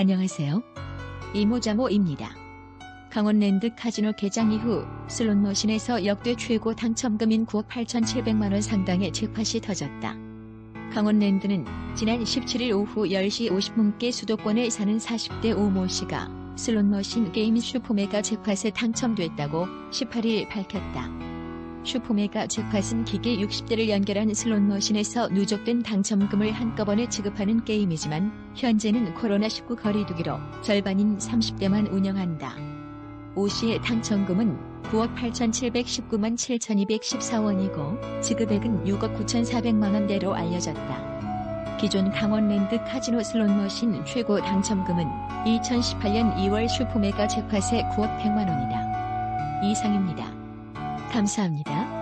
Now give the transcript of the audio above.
안녕하세요. 이모자모입니다. 강원랜드 카지노 개장 이후 슬롯머신에서 역대 최고 당첨금인 9억 8,700만원 상당의 잭팟이 터졌다. 강원랜드는 지난 17일 오후 10시 50분께 수도권에 사는 40대 오모 씨가 슬롯머신 게임 슈퍼메가 잭팟에 당첨됐다고 18일 밝혔다. 슈퍼메가 잭팟은 기계 60대를 연결한 슬롯머신에서 누적된 당첨금을 한꺼번에 지급하는 게임이지만 현재는 코로나19 거리두기로 절반인 30대만 운영한다. 오 씨의 당첨금은 9억 8,719만 7,214원이고 지급액은 6억 9,400만 원대로 알려졌다. 기존 강원랜드 카지노 슬롯머신 최고 당첨금은 2018년 2월 슈퍼메가 잭팟의 9억 100만 원이다. 이상입니다. 감사합니다.